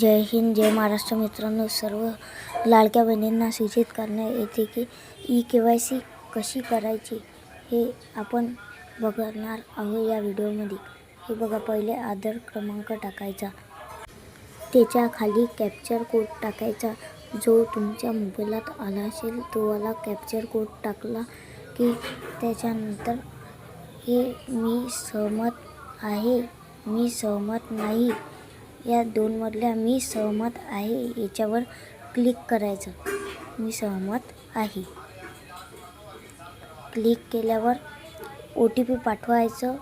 जय हिंद जय महाराष्ट्र. मित्रांनो सर्व लाडक्या बहिणींना सूचित करण्यात येते की ई के वाय सी कशी करायची हे आपण बघणार आहोत या व्हिडिओमध्ये. हे बघा पहिले आधार क्रमांक टाकायचा. त्याच्याखाली कॅप्चर कोड टाकायचा. जो तुमच्या मोबाईलात आला असेल तो वाला कॅप्चर कोड टाकला की त्याच्यानंतर हे मी सहमत आहे मी सहमत नाही. या दोनमधल्या मी सहमत आहे. याच्यावर क्लिक करायचं. मी सहमत आहे. क्लिक केल्यावर ओ टी पी पाठवायचं.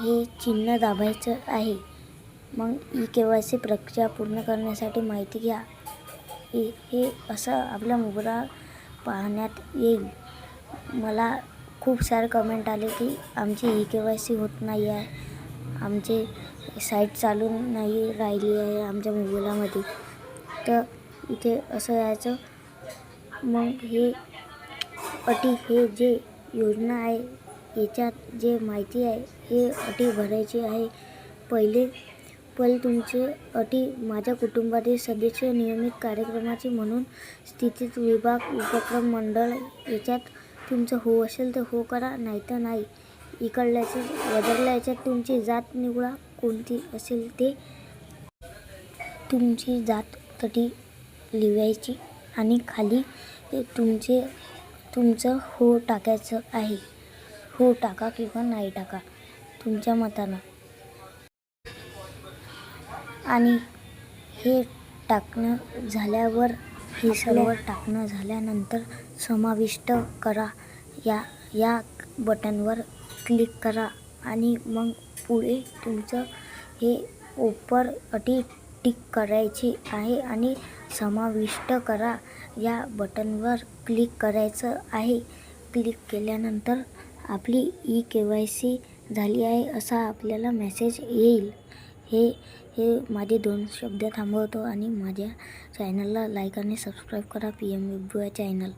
हे चिन्ह दाबायचं आहे. मग ई के वाय सी प्रक्रिया पूर्ण करण्यासाठी माहिती घ्या. हे हे असं आपल्या मोबाईला पाहण्यात येईल. मला खूप सारे कमेंट आले की आमची ई के वाय सी होत नाही आहे आमचे साईट चालू नाही राहिली आहे आमच्या मोबाईलामध्ये. तर इथे असं यायचं. मग हे अटी हे जे योजना आहे याच्यात जे माहिती आहे हे अटी भरायची आहे. पहिले पहिले तुमचे अटी माझ्या कुटुंबातील सदस्य नियमित कार्यक्रमाची म्हणून स्थितीत विभाग उपक्रम मंडळ याच्यात तुमचं हो असेल तर हो करा नाही तर नाही. इकडल्याचे बदलल्या याच्यात तुमची जात निवडा. कोणती असेल ते तुमची जात तटी लिहायची आणि खाली तुमचे तुमचं हो टाकायचं आहे. हो टाका किंवा नाही टाका तुमच्या मतानं. आणि हे टाकणं झाल्यावर हे सर्व टाकणं झाल्यानंतर समाविष्ट करा. या या बटनवर क्लिक करा. आणि मग पुढे तुमचं हे ओपर अटी टिक करायची आहे आणि समाविष्ट करा. या बटनवर क्लिक करायचं आहे. क्लिक केल्यानंतर आपली ई के वाय सी झाली आहे असा आपल्याला मेसेज येईल. हे हे माझे दोन शब्द थांबवतो आणि माझ्या चॅनलला लाईक आणि सबस्क्राईब करा. P M U channel.